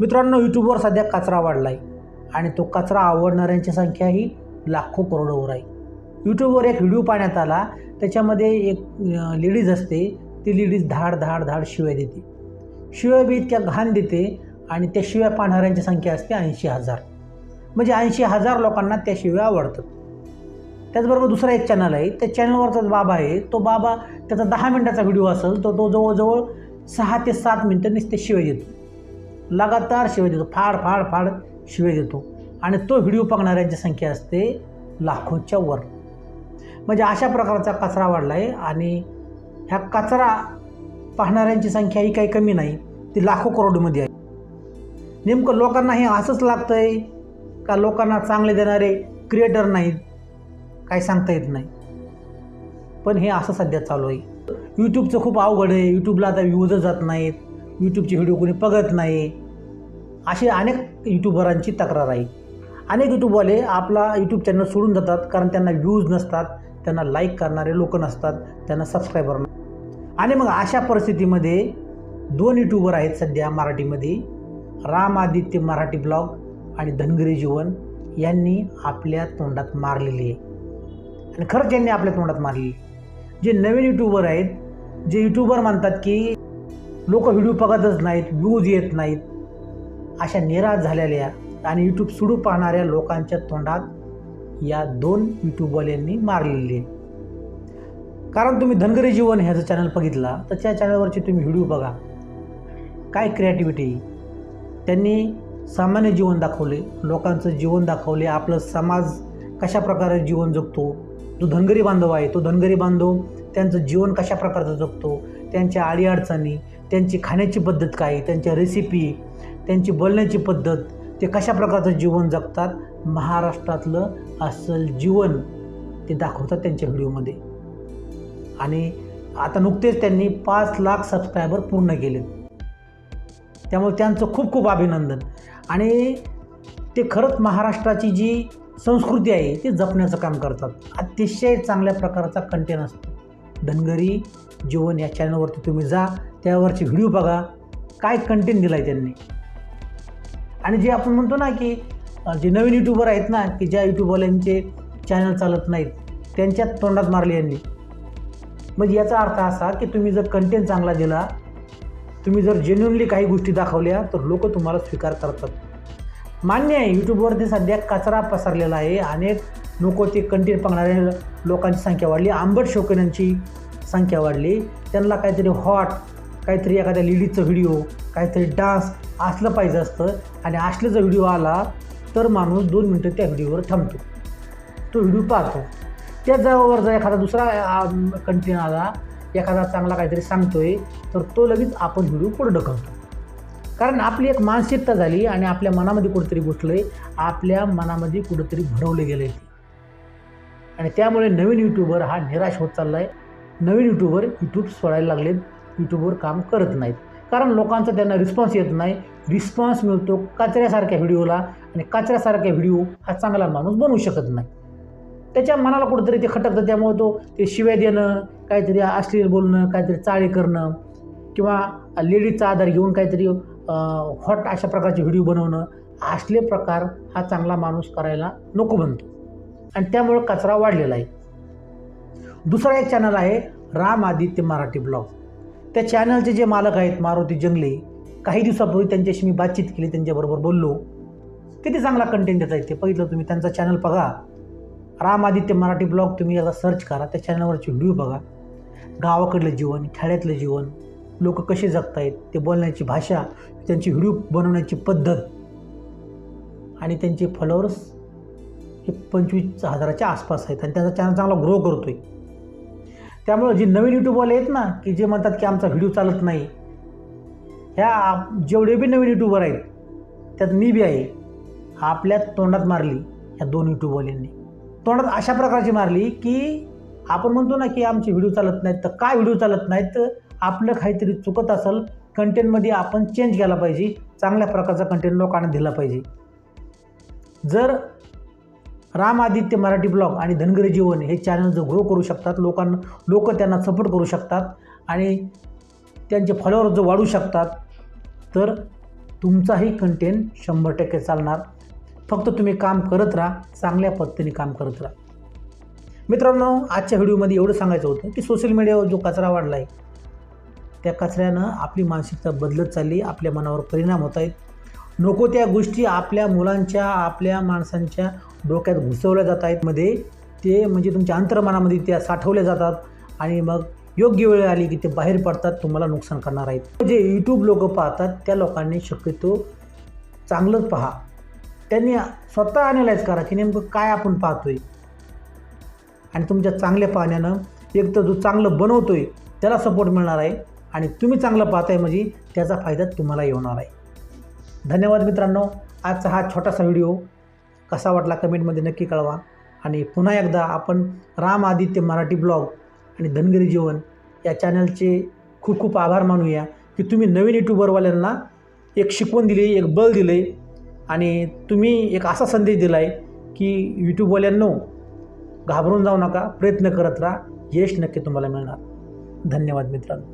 मित्रांनो यूट्यूबवर सध्या कचरा वाढला आहे आणि तो कचरा आवडणाऱ्यांची संख्या ही लाखो करोडोवर आहे. यूट्यूबवर एक व्हिडिओ पाहण्यात आला. त्याच्यामध्ये एक लेडीज असते. ती लेडीज धाड धाड धाड शिवाय देते. शिवाय बी इतक्या घाण देते आणि त्या शिव्या पाहणाऱ्यांची संख्या असते ऐंशी हजार. म्हणजे ऐंशी हजार लोकांना त्या शिव्या आवडतात. त्याचबरोबर दुसरा एक चॅनल आहे. त्या चॅनलवरचाच बाबा आहे तो बाबा त्याचा दहा मिनटाचा व्हिडिओ असेल तर तो जवळजवळ सहा ते सात मिनटं नुसते शिवाय देतो. लगातार शिवे देतो फाड फाड फाड शिवे देतो. आणि तो व्हिडिओ बघणाऱ्यांची संख्या असते लाखोंच्या वर. म्हणजे अशा प्रकारचा कचरा वाढला आहे आणि ह्या कचरा पाहणाऱ्यांची संख्या ही काही कमी नाही ती लाखो करोडमध्ये आहे. नेमकं लोकांना हे असंच लागतं आहे का लोकांना चांगले देणारे क्रिएटर नाहीत? काही सांगता येत नाही. पण हे असं सध्या चालू आहे. यूट्यूबचं खूप अवघड आहे. यूट्यूबला आता व्ह्यूजच जात नाहीत. यूट्यूबचे व्हिडिओ कोणी बघत नाही. अशी अनेक यूट्यूबरांची तक्रार आहे. अनेक यूट्यूबवाले आपला यूट्यूब चॅनल सोडून जातात कारण त्यांना व्ह्यूज नसतात त्यांना लाईक करणारे लोक नसतात त्यांना सबस्क्रायबर आणि मग अशा परिस्थितीमध्ये दोन यूट्यूबर आहेत सध्या मराठीमध्ये राम आदित्य मराठी ब्लॉग आणि धनगरी जीवन यांनी आपल्या तोंडात मारलेली आहे. आणि खरंच यांनी आपल्या तोंडात मारली जे नवीन यूट्यूबर आहेत जे यूट्यूबर म्हणतात की लोक व्हिडिओ बघतच नाहीत व्ह्यूज येत नाहीत. अशा निराश झालेल्या आणि यूट्यूब सुरू पाहणाऱ्या लोकांच्या तोंडात या दोन यूट्यूबवाल्यांनी मारलेली कारण तुम्ही धनगरी जीवन ह्याचं चॅनल बघितला तर त्या चॅनलवरचे तुम्ही व्हिडिओ बघा. काय क्रिएटिव्हिटी त्यांनी सामान्य जीवन दाखवले लोकांचं जीवन दाखवले आपलं समाज कशा प्रकारे जीवन जगतो? जो धनगरी बांधव आहे तो धनगरी बांधव त्यांचं जीवन कशा प्रकारचं जगतो? त्यांच्या अडीअडचणी त्यांची खाण्याची पद्धत काय त्यांच्या रेसिपी त्यांची बोलण्याची पद्धत ते कशा प्रकारचं जीवन जगतात? महाराष्ट्रातलं अस्सल जीवन ते दाखवतात त्यांच्या व्हिडिओमध्ये. आणि आता नुकतेच त्यांनी पाच लाख सबस्क्रायबर पूर्ण केले त्यामुळे त्यांचं खूप खूप अभिनंदन. आणि ते खरंच महाराष्ट्राची जी संस्कृती आहे ती जपण्याचं काम करतात. अतिशय चांगल्या प्रकारचा कंटेंट असतो. धनगरी जीवन या चॅनलवरती तुम्ही जा त्यावरचे व्हिडिओ बघा. काय कंटेंट दिला आहे त्यांनी. आणि जे आपण म्हणतो ना की जे नवीन यूट्यूबर आहेत ना की ज्या यूट्यूबवाल्यांचे चॅनल चालत नाहीत त्यांच्यात तोंडात मारले यांनी. म्हणजे याचा अर्थ असा की तुम्ही जर कंटेंट चांगला दिला तुम्ही जर जेन्युनली काही गोष्टी दाखवल्या तर लोक तुम्हाला स्वीकार करतात. मान्य आहे यूट्यूबवरती सध्या कचरा पसरलेला आहे. अनेक नको ते कंटेंट बघणाऱ्या लोकांची संख्या वाढली. आंबट शौकीनांची संख्या वाढली. त्यांना काहीतरी हॉट काहीतरी एखाद्या लेडीजचं व्हिडिओ काहीतरी डान्स असलं पाहिजे असतं आणि असल्याचा व्हिडिओ आला तर माणूस दोन मिनटं त्या व्हिडिओवर थांबतो. तो व्हिडिओ पाहतो. त्या जवळ जर एखादा दुसरा कंटेन आला एखादा चांगला काहीतरी सांगतोय तर तो लगेच आपण व्हिडिओ पुढे ढकलतो कारण आपली एक मानसिकता झाली आणि आपल्या मनामध्ये कुठेतरी घुसलं आहे आपल्या मनामध्ये कुठंतरी भरवलं गेलं आहे आणि त्यामुळे नवीन यूट्यूबर हा निराश होत चालला आहे नवीन यूट्यूबर यूट्यूब सोडायला लागलेत. यूट्यूबवर काम करत नाहीत. कारण लोकांचा त्यांना रिस्पॉन्स येत नाही. रिस्पॉन्स मिळतो कचऱ्यासारख्या व्हिडिओला आणि कचऱ्यासारख्या व्हिडिओ हा चांगला माणूस बनवू शकत नाही. त्याच्या मनाला कुठंतरी ते खटकतं. त्यामुळे तो ते शिव्या देणं काहीतरी अश्लील बोलणं काहीतरी चाळी करणं किंवा लेडीजचा आधार घेऊन काहीतरी हॉट अशा प्रकारचे व्हिडिओ बनवणं असले प्रकार हा चांगला माणूस करायला नको बनतो आणि त्यामुळं कचरा वाढलेला आहे. दुसरा एक चॅनल आहे राम आदित्य मराठी ब्लॉग. त्या चॅनलचे जे मालक आहेत मारुती जंगले काही दिवसापूर्वी त्यांच्याशी मी बातचीत केली त्यांच्याबरोबर बोललो. किती चांगला कंटेंट देत येते ते बघितलं तुम्ही त्यांचा चॅनल बघा. राम आदित्य मराठी ब्लॉग तुम्ही एकदा सर्च करा त्या चॅनलवरचे व्हिडिओ बघा. गावाकडलं जीवन खेड्यातलं जीवन लोक कसे जगतायत ते बोलण्याची भाषा त्यांची व्हिडिओ बनवण्याची पद्धत आणि त्यांचे फॉलोअर्स हे पंचवीस हजाराच्या आसपास आहेत आणि त्याचा चॅनल चांगला ग्रो करतो आहे त्यामुळं जे नवीन यूट्यूबवाले आहेत ना की जे म्हणतात की आमचा व्हिडिओ चालत नाही ह्या जेवढे बी नवीन यूट्यूबर आहेत त्यात मी बी आहे. आपल्या तोंडात मारली ह्या दोन यूट्यूबवाल्यांनी तोंडात अशा प्रकारची मारली की आपण म्हणतो ना की आमचे व्हिडिओ चालत नाहीत तर काय व्हिडिओ चालत नाहीत? तर आपलं काहीतरी चुकत असेल कंटेंटमध्ये आपण चेंज केला पाहिजे चांगल्या प्रकारचा कंटेंट लोकांना दिला पाहिजे. जर राम आदित्य मराठी ब्लॉग आणि धनगर जीवन हे चॅनल जर ग्रो करू शकतात लोकांना लोक त्यांना सपोर्ट करू शकतात आणि त्यांचे फॉलोअर जर वाढू शकतात तर तुमचाही कंटेंट शंभर टक्के चालणार. फक्त तुम्ही काम करत राहा चांगल्या पद्धतीने काम करत राहा. मित्रांनो आजच्या व्हिडिओमध्ये एवढं सांगायचं होतं की सोशल मीडियावर जो कचरा वाढला आहे त्या कचऱ्यानं आपली मानसिकता बदलत चालली आपल्या मनावर परिणाम होत आहेत. नको त्या गोष्टी आपल्या मुलांच्या आपल्या माणसांच्या डोक्यात घुसवल्या जात आहेत. मध्ये ते म्हणजे तुमच्या अंतर्मनामध्ये त्या साठवल्या जातात आणि मग योग्य वेळ आली की ते बाहेर पडतात तुम्हाला नुकसान करणार आहेत. जे यूट्यूब लोक पाहतात त्या लोकांनी शक्यतो चांगलंच पहा. त्यांनी स्वतः अनालाइज करा की नेमकं काय आपण पाहतोय. आणि तुमच्या चांगल्या पाहण्यानं एक तर जो चांगलं बनवतोय त्याला सपोर्ट मिळणार आहे आणि तुम्ही चांगलं पाहताय म्हणजे त्याचा फायदा तुम्हाला होणार आहे. धन्यवाद मित्रांनो. आजचा हा छोटासा व्हिडिओ कसा वाटला कमेंटमध्ये नक्की कळवा. आणि पुन्हा एकदा आपण राम आदित्य मराठी ब्लॉग आणि धनगरी जीवन या चॅनलचे खूप खूप आभार मानूया की तुम्ही नवीन यूट्यूबरवाल्यांना एक शिकवण दिली एक बल दिले आणि तुम्ही एक असा संदेश दिला आहे की यूट्यूबवाल्यांनो घाबरून जाऊ नका प्रयत्न करत राहा यश नक्की तुम्हाला मिळणार. धन्यवाद मित्रांनो.